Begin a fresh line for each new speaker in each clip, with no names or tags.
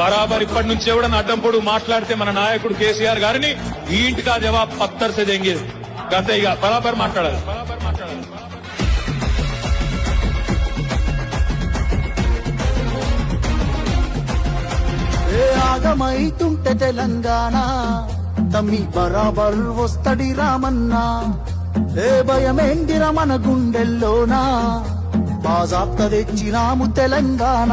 బరాబర్ ఇప్పటి నుంచి ఎవడన్నా అడ్డం పొడు మాట్లాడితే మన నాయకుడు కేసీఆర్ గారిని ఈ ఇంటికా జవాబ్ పత్తర్ సే దెంగే గంతే ఇక బరాబర్ మాట్లాడాలి. బరాబర్ మాట్లాడాలి.
ఏ ఆగమైతుంటే తెలంగాణ? తమ్మి బరాబర్ వస్తడి రామన్నా. ఏ భయమేందిర మన గుండెల్లోనా? బాజాప్త తెచ్చినాము తెలంగాణ.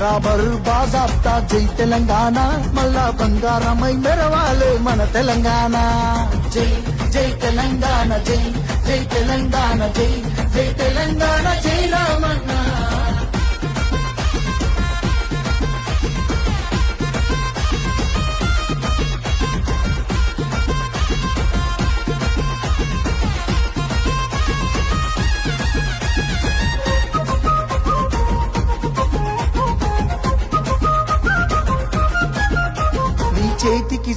బరాబర్ బాజాప్తా. జై తెలంగాణ మళ్ళా బంగారమై మెరవాలే మన తెలంగాణ. జై జై తెలంగాణ జై జై తెలంగాణ జై జై తెలంగాణ జై రామన్న.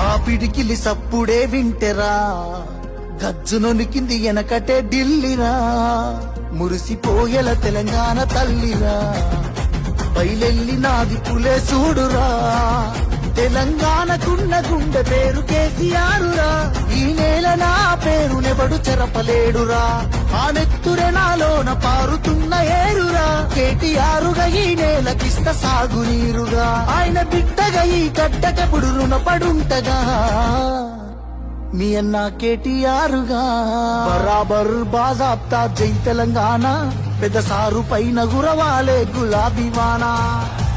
ఆ పిడికిలి సప్పుడే వింటెరా. గజ్జునొనికింది వెనకటే ఢిల్లీరా. మురిసిపోయేల తెలంగాణ తల్లిరా. బయలెల్లి నాది పులే చూడురా తెలంగాణకున్న గుండె పేరు కేసీఆరురా. ఈ నేల నా పేరునెవడు చెరపలేడురా. ఆ నెత్తురే నాలోన పా ఈ నేలకిస్త సాగునీరుగా. ఆయన బిడ్డగా ఈ గడ్డకెప్పుడు రుణపడుంటగా. మీ అన్న కేటీఆరుగా. బరాబర్ బాజాప్తా జై తెలంగాణ. పెద్ద సారు పైన గురవాలే గులాబీ వానా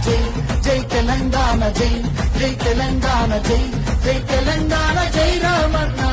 జై జై తెలంగాణ జై జై తెలంగాణ జై జై తెలంగాణ జై రామన్నా.